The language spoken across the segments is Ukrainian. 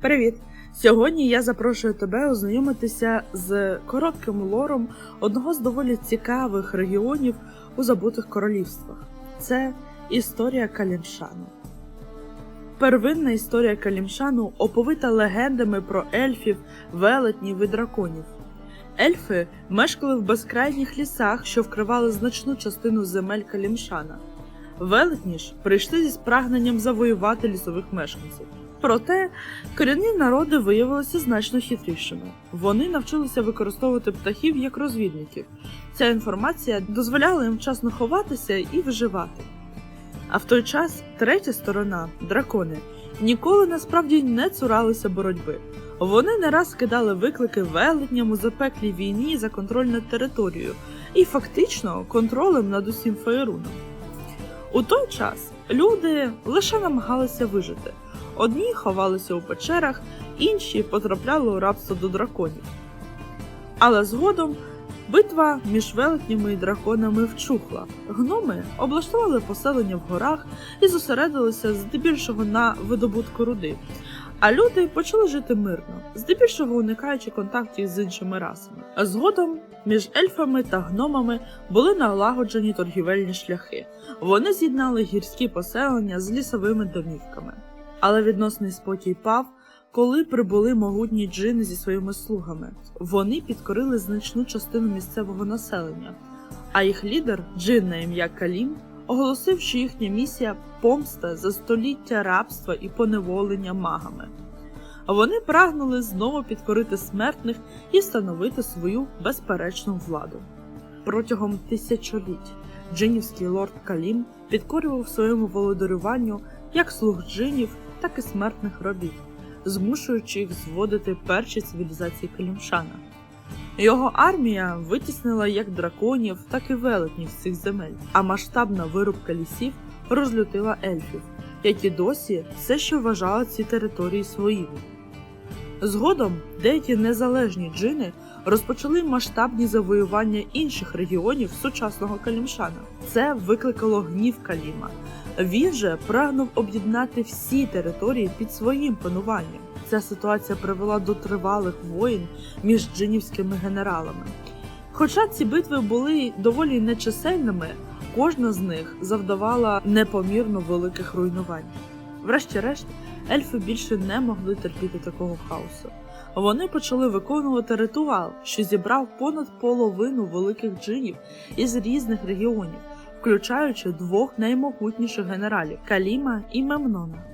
Привіт! Сьогодні я запрошую тебе ознайомитися з коротким лором одного з доволі цікавих регіонів у забутих королівствах. Це історія Калімшану. Первинна історія Калімшану оповита легендами про ельфів, велетнів і драконів. Ельфи мешкали в безкрайніх лісах, що вкривали значну частину земель Калімшана. Велетні ж прийшли зі спрагненням завоювати лісових мешканців. Проте корінні народи виявилися значно хитрішими. Вони навчилися використовувати птахів як розвідників. Ця інформація дозволяла їм вчасно ховатися і виживати. А в той час третя сторона дракони ніколи насправді не цуралися боротьби. Вони не раз кидали виклики велетням у запеклій війні за контроль над територією і фактично контролем над усім фаєруном. У той час люди лише намагалися вижити. Одні ховалися у печерах, інші потрапляли у рабство до драконів. Але згодом битва між велетнями і драконами вчухла. Гноми облаштували поселення в горах і зосередилися здебільшого на видобутку руди. А люди почали жити мирно, здебільшого уникаючи контактів з іншими расами. А згодом між ельфами та гномами були налагоджені торгівельні шляхи. Вони з'єднали гірські поселення з лісовими домівками. Але відносний спокій пав, коли прибули могутні джини зі своїми слугами. Вони підкорили значну частину місцевого населення, а їх лідер, джин на ім'я Калім, оголосив, що їхня місія помста за століття рабства і поневолення магами. Вони прагнули знову підкорити смертних і встановити свою безперечну владу. Протягом тисячоліть джинівський лорд Калім підкорював своєму володарюванню як слуг джинів, так і смертних робів, змушуючи їх зводити перші цивілізації Калімшана. Його армія витіснила як драконів, так і велетнів з цих земель, а масштабна вирубка лісів розлютила ельфів, які досі все ще вважали ці території своїми. Згодом деякі незалежні джини розпочали масштабні завоювання інших регіонів сучасного Калімшана. Це викликало гнів Каліма. Він же прагнув об'єднати всі території під своїм пануванням. Ця ситуація привела до тривалих воєн між джинівськими генералами. Хоча ці битви були доволі нечисельними, кожна з них завдавала непомірно великих руйнувань. Врешті-решт, ельфи більше не могли терпіти такого хаосу. Вони почали виконувати ритуал, що зібрав понад половину великих джинів із різних регіонів, включаючи двох наймогутніших генералів Каліма і Мемнона.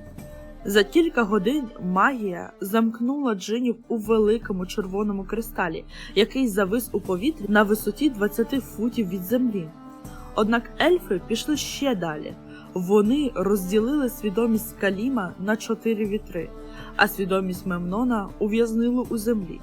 За кілька годин магія замкнула джинів у великому червоному кристалі, який завис у повітрі на висоті 20 футів від землі. Однак ельфи пішли ще далі. Вони розділили свідомість Каліма на чотири вітри, а свідомість Мемнона ув'язнили у землі.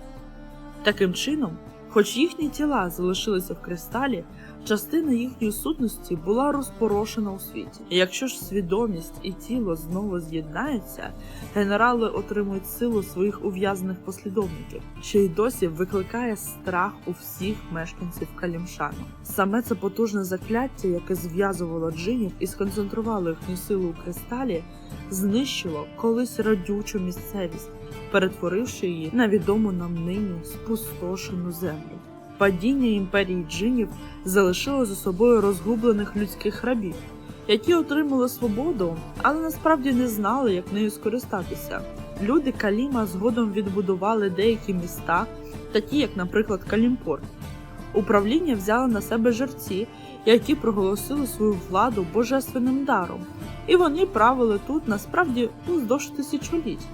Таким чином, хоч їхні тіла залишилися в кристалі, частина їхньої сутності була розпорошена у світі. Якщо ж свідомість і тіло знову з'єднаються, генерали отримують силу своїх ув'язнених послідовників, що й досі викликає страх у всіх мешканців Калімшану. Саме це потужне закляття, яке зв'язувало джинів і сконцентрувало їхню силу у кристалі, знищило колись радючу місцевість, перетворивши її на відому нам нині спустошену землю. Падіння імперії джинів залишило за собою розгублених людських рабів, які отримали свободу, але насправді не знали, як нею скористатися. Люди Каліма згодом відбудували деякі міста, такі як, наприклад, Калімпорт. Управління взяли на себе жерці, які проголосили свою владу божественним даром, і вони правили тут насправді уздовж тисячоліть,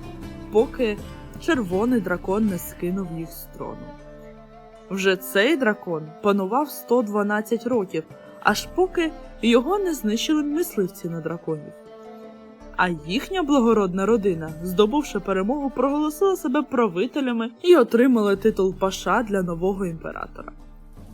поки червоний дракон не скинув їх з трону. Вже цей дракон панував 112 років, аж поки його не знищили мисливці на драконів. А їхня благородна родина, здобувши перемогу, проголосила себе правителями і отримала титул паша для нового імператора.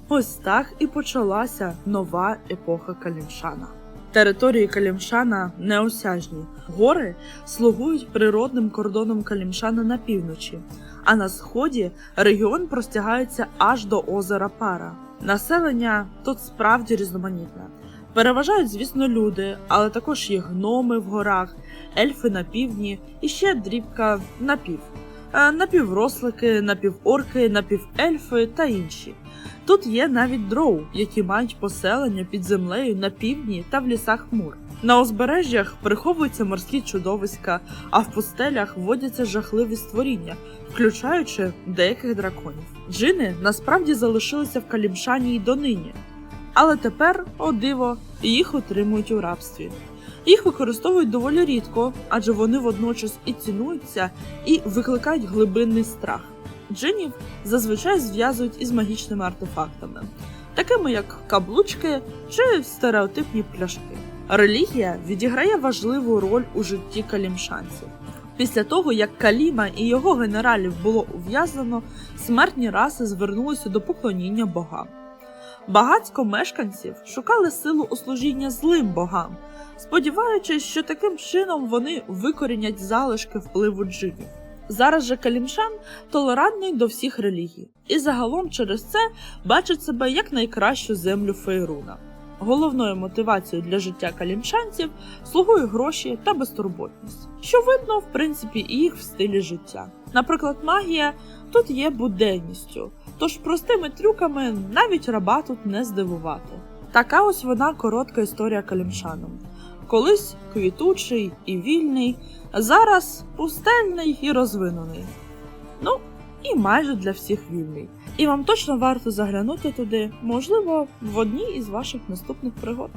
Ось так і почалася нова епоха Калімшана. Території Калімшана неосяжні. Гори слугують природним кордоном Калімшана на півночі, а на сході регіон простягається аж до озера Пара. Населення тут справді різноманітне. Переважають, звісно, люди, але також є гноми в горах, ельфи на півдні і ще дрібка напів. Е, Напіврослики, напіворки, напівельфи та інші. Тут є навіть дроу, які мають поселення під землею на півдні та в лісах Мур. На узбережжях приховуються морські чудовиська, а в пустелях водяться жахливі створіння, включаючи деяких драконів. Джини насправді залишилися в Калімшані й донині, але тепер, о диво, їх утримують у рабстві. Їх використовують доволі рідко, адже вони водночас і цінуються, і викликають глибинний страх. Джинів зазвичай зв'язують із магічними артефактами, такими як каблучки чи стереотипні пляшки. Релігія відіграє важливу роль у житті калімшанців. Після того, як Каліма і його генералів було ув'язнено, смертні раси звернулися до поклоніння богам. Багацько мешканців шукали силу у служіння злим богам, сподіваючись, що таким чином вони викорінять залишки впливу джинів. Зараз же Калімшан толерантний до всіх релігій, і загалом через це бачить себе як найкращу землю Фейруна. Головною мотивацією для життя калімшанців слугують гроші та безтурботність, що видно, в принципі, і їх в стилі життя. Наприклад, магія тут є буденністю, тож простими трюками навіть раба тут не здивувати. Така ось вона коротка історія калімшаном. Колись квітучий і вільний, а зараз пустельний і розвинений. Ну, і майже для всіх вільний. І вам точно варто заглянути туди, можливо, в одній із ваших наступних пригод.